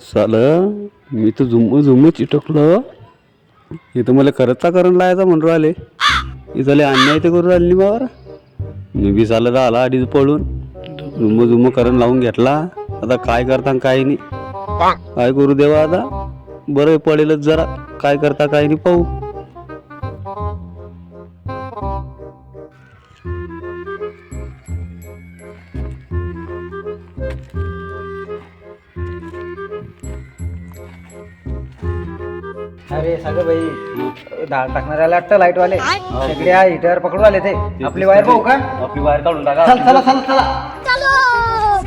साल मी तर झुम झुम चिटकलं हे तर मला खरंच करण लायचा म्हणून राहिले. हे झाले अन्याय ते करून राहिली बावर मी बी साला झाला अडीच पळून. झुम झुम करण लावून घेतला. आता काय करता काय नाही. काय करू देवा आता? बरं पडेलच जरा. काय करता काय नाही पाहू. अरे सगळं भाई डाळ टाकणाऱ्याला वाटतं लाइट वाले सगळे हिटर पकडून आले ते. आपली वायर पाहू का? आपली बाहेर काढून टाका. चल चला चला चला.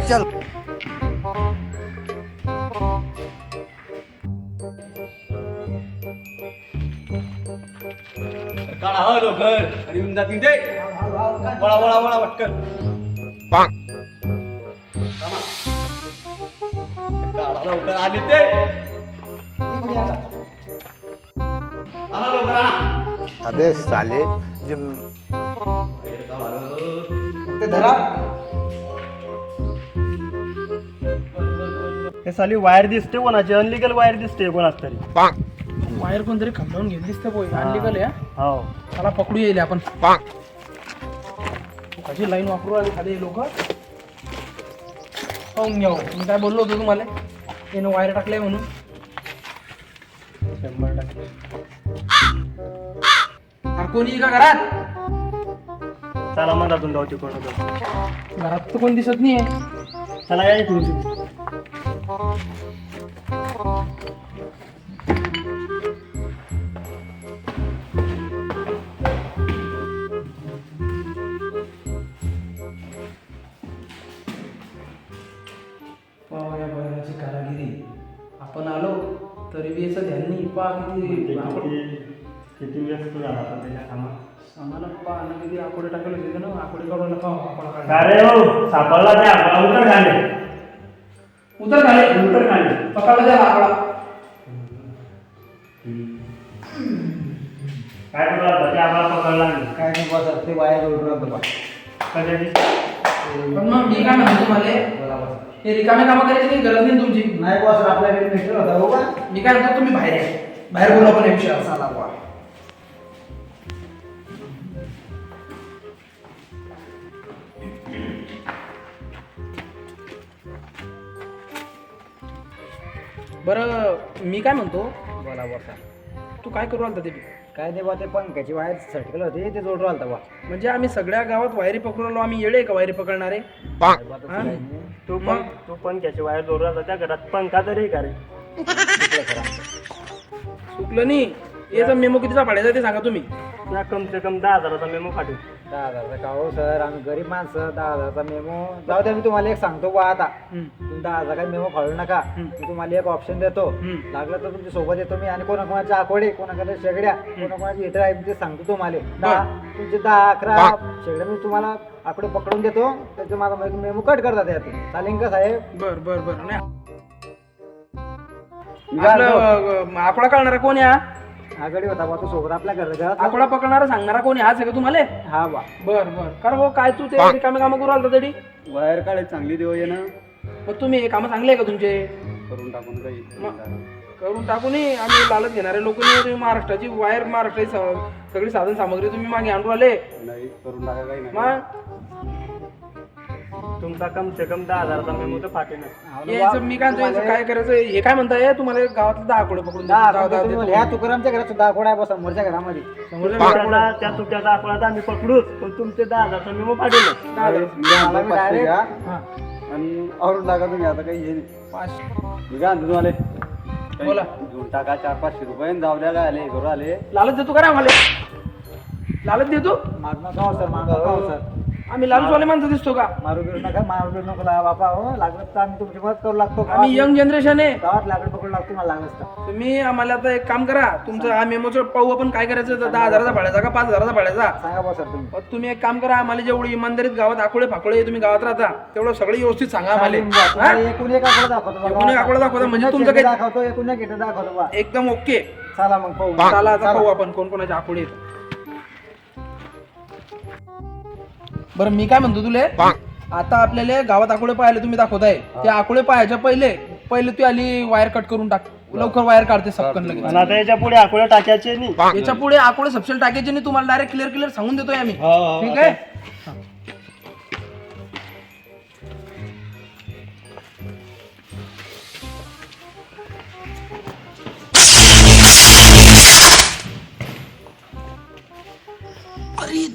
चल. काढा हो लवकर. आणि येऊन जातील ते वळा वळा वळा पटकन. काढा लवकर. आले ते. अबे साले जिम ते धरा. हे साली वायर दिसते कोणाची? अनलिगल वायर दिसते कोणाच तरी. वायर कोणतरी खंडावून घेतली दिसते पोय अनलिगल आहे हो? त्याला पकडू येईल आपण. कशी लाईन वापरू आली खाली लोक? पाहून घ्या हो. मी काय बोललो होतो तुम्हाला? त्यानं वायर टाकलंय म्हणून. शंभर टक्के. अरे कोणी आहे का घरात? चला मधातून जाऊ तिकडून जाऊ. घरात तर कोण दिसत नाही आहे चला या इकडून या बैलाची कारागिरी. आपण आलो तरी बी याचं ध्यान नाही. पा किती किती व्यस्त झाला आता त्याच्या कामात? आम्हाला किती आकोडे टाकले होते ना आकोडे काढून काढला अरे हो सापडला आपला उतर खाले. उतर खाली उतर खाले. पकडला त्याला आकडा. काय करतो आता? ते आम्हाला पकडला नाही. काय नाही बस ते वायर जोडून राहतो बा. कशाची पण मग मी काय म्हणतो तुम्हाला? बोला बस. हे रिकामे कामं करायची काही गरज नाही तुमची? नाही बस आपल्याकडे मिस्टर होता हो का मी काय म्हणतो तुम्ही बाहेर या. बाहेर बोला पण या विषयावर चला बरं मी काय म्हणतो? बोला बसा तू काय करू आलता ते काय नाही बा ते पंख्याची वायर सटकल होती ते जोडून आलता बा. म्हणजे आम्ही सगळ्या गावात वायरी पकडून आलो आम्ही येळे का वायरी पकडणारे हा? नाही. तू पण तू पण त्याची वायर जोर राहता त्या घरात पंखा तरी का रे? चुकलं नाही. याचा मेमो कितीचा पाडायचा ते सांगा तुम्ही. कम से कम दहा हजाराचा मेमो फाटू दहा हजारचा का हो सर आम्ही गरीब माणसं दहा हजारचा मेमो जाऊ द्या मी तुम्हाला एक सांगतो बा आता. तुम्ही दहा हजार काही मेमो फाडू नका. मी तुम्हाला एक ऑप्शन देतो. लागलं तर तुमच्यासोबत येतो मी आणि कोणाकोणाचे आकोडे कोणाकडे शेगड्या कोणाकोणाची हिटर आहे मी ते सांगतो तुम्हाला. दहा तुमचे दहा अकरा शेगड्या मी तुम्हाला आकडे पकडून देतो. त्याचे माझा मेमो कट करतात यातून चालेल का साहेब? बर बर बर. आकडा काढणारा कोण या? आघाडी होता बा तो सोबत आपल्या घर घरात आकडा पकडणारा सांगणारा कोणी हाच आहे का तुम्हाला? हा बा बर बर. कारण भाऊ काय तू ते रिकामे कामं करू आलता तरी? बाहेर काढे चांगली देव ये ना. मग तुम्ही हे कामं चांगले आहे का तुमचे? करून टाकून काही करून टाकू नये आम्ही लालच घेणारे लोक नाही तुम्ही. महाराष्ट्राची वायर महाराष्ट्राची स- सगळी साधन सामग्री तुम्ही मागे आणून आले नाही करून टाका काही नाही. मग तुमचा कम से कम दहा हजाराचा मेमो तर मी काय म्हणतो, काय करायचं? हे काय म्हणताय? तुम्हाला गावातले दहा आकडे पकडून देतो, दहा दहा- दहा तुम्ही देतो. मला- ह्या तुकारामच्या घरात सुद्धा आकोडा आहे बा समोरच्या घरामध्ये. समोरच्या त्या आम्ही पकडूच पण तुमचे दहा हजारचा मेमो फाटेल दहा हजार. मी हा. आणि आवरून टाका तुम्ही आता काही हे नाही. पाच- मी काय म्हणतो तुम्हाला? बोला. घेऊन टाका चार पाचशे रुपये. आणि जाऊ द्या काय आले घरून आले. लालच देतो का रे आम्हाला? लालच देतो? मारू नका हो सर हो सर. आम्ही लालचवाले माणसं दिसतो का? मारू बिरू नका मारू बिरू नको ला बापा हो लागलं तर आम्ही तुमची मदत करू लागतो आम्ही यंग जनरेशन आहे. गावात लाकड पकडू लागतो मला लागलं तुम्ही आम्हाला आता एक काम करा. तुमचं हा मेमोचं पाहू आपण काय करायचं तर दहा हजाराचा भाड्याचा का पाच हजाराचा भाड्याचा? सांगा बा सर तुम्ही. मग तुम्ही एक काम करा. आम्हाला जेवढी इमानदारीत गावात आकोळे फाकोळे तुम्ही गावात राहता तेवढं सगळं व्यवस्थित सांगा आम्हाला. हा? तुम्हाला एकूण एक आकडा दाखवतो. एकूण एक आकडा दाखवता. म्हणजे एकूण एक तुमचं काही- दाखवतो एकूण एक दाखवतो बा एकदम ओके. चला मग पाहू. चला आता पाहू आपण कोण कोणाचे आकोळे आहेत. बरं मी काय म्हणतो तुले? आता आपल्याला गावात आकोळे पाहायला तुम्ही दाखवताय. त्या आकोळे पाहायच्या पहिले पहिले तू आली वायर कट करून टाक. लवकर वायर काढते सपकन लगेच. आणि आता याच्यापुढे आकुळे टाकायचे नाही. याच्यापुढे आकोळे सबसेल टाकायचे नाही तुम्हाला डायरेक्ट क्लिअर क्लिअर सांगून देतोय आम्ही. ठीक आहे? अरे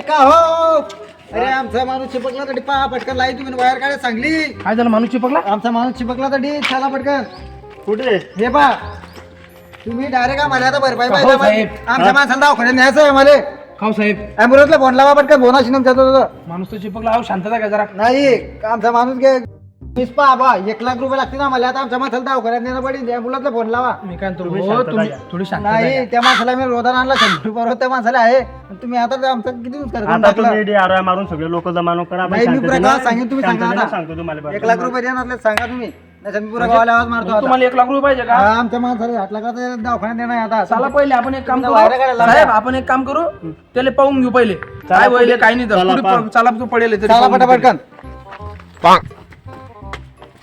का हो? अरे आमचा माणूस चिपकला तरी पहा पटकन लाई तुम्ही वायर काढायला सांगली. काय झालं माणूस चिपकला? आमचा माणूस चिपकला तरी. चला पटकन. कुठे? हे पा तुम्ही डायरेक्ट आम्हाला आता भरपाई हो, पाहिजे साहेब. आमच्या माणसाला दवाखान्यात न्यायचं आहे आम्हाला. खाऊ साहेब? ॲम्ब्युलन्सला फोन लावा पटकन. बोनाशी नमच्यात होतं माणूस तो चिपकला. अहो शांतता का जरा. नाही आमचा माणूस घे. वीस पहा बा एक लाख रुपये लागतील आम्हाला. आता आमच्या माणसाला दवाखान्यात नेणं पडेल. ॲम्ब्युलन्सला फोन लावा. मी काय हो, तुम्ही थोडी शांतता नाही घ्या. त्या माणसाला मी रोदान आणला शंभर रुपये रोज त्या माणसाला आहे. आणि तुम्ही आता ते आमचं किती नुकसान करून आता टाकलं? तुम्ही DRI मारून सगळे लोक जमा नको करा आपण नाही मी शांततेनं- सांगेन तुम्ही सांगा शांततेनं आता. सांगतो तुम्हाला बरं. एक लाख रुपये देणार सांगा तुम्ही. नाही मी पुरा गावाला आवाज मारतो आता. तुम्हाला एक लाख रुपये पाहिजे का? हा, आमच्या माणसाला आठ लाखाचा दवाखान्यात देणार आहे आता. चला पहिले आपण एक काम वायरा करू. काढायला साहेब आपण एक काम करू. त्याला पाहून घेऊ पहिले. काय होईल काय नाही तर. चला, पुढे पहा. प- चला तू पडेल तरी चला पाहून घेऊ पटापटकन पांग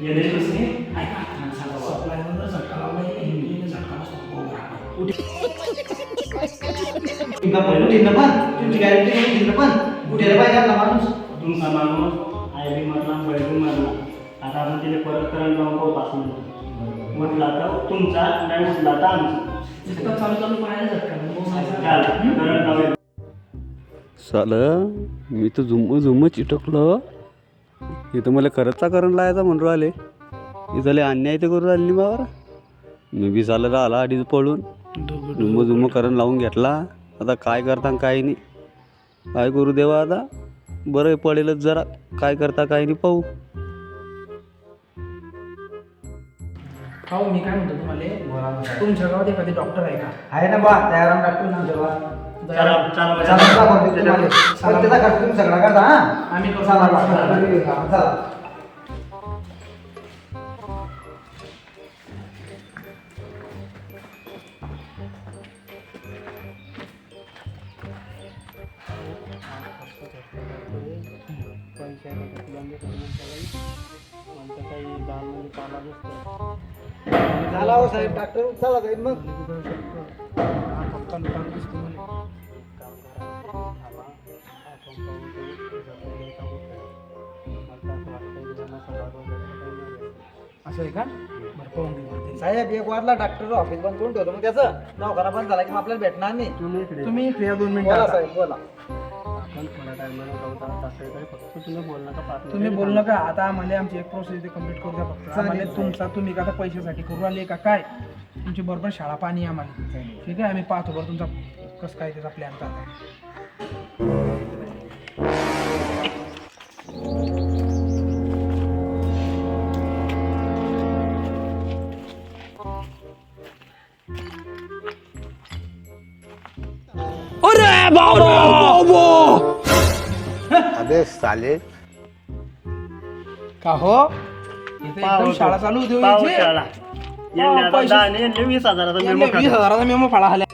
येणे कसं? तुमचा पण उठील पण तुमची गॅरंटी उठील पण उठायला पाहिजे आपला माणूस तुमचा माणूस आय बी मरला वैबी मरला आता आपण तिला परत करंट लावून पाहू पाच मिनिटं उठला तर तुमचा नाही उठला तर आमचा चालेल करंट लावूया सालं मी तर जुम्म जुम्म चिटकलं इथं मला करतचा करण लायचा म्हणून राहिले. इथले अन्याय ते करून राहिली मावर मी बी झालं आला अडीच पळून. जुम्म जुम्म करण लावून घेतला. आता काय करता काय नाही. काय करू देवा आता? बरं पडेलच जरा. काय करता काय नाही पाहू. हो मी काय म्हणतो तुम्हाला तुमच्या गावात एखादी डॉक्टर आहे का आहे ना बा तयाराम डॉक्टर ना जेव्हा चला चला चला, चला, बोलतो तुम्हाला. पण त्याचा खर्च तुम्ही सगळा करता हा आम्ही करतो. चला बा, चला, चला. झाला हो साहेब डॉक्टर चला जाईल मग. असं आहे का? बरं पाहून घेऊ बरं ते. साहेब एक वारला डॉक्टर ऑफिस बंद करून ठेवतो. मग त्याचं दवाखाना बंद झाला की मग आपल्याला भेटणार नाही. तुम्ही इकडे तुम्ही इकडे या दोन बोला मिनिटं साहेब बोला. तुम्ही बोलणं बोल नका आता आम्हाला आमची एक प्रोसेस कंप्लीट करू द्या फक्त. आम्हाला तुमचा तुम्ही का आता पैशासाठी करू आले का? काय? तुमची बरोबर शाळा पाणी आम्हाला. ठीक आहे? आम्ही पाहतो बरं तुमचा कसं काय त्याचा प्लॅन आता अबे साले. का हो? इथे एकदम शाळा चालू होती हो यांनी आता दहा आणि यांनी वीस हजाराचा यांनी मेमो वीस हजाराचा मेमो फाळा आल्या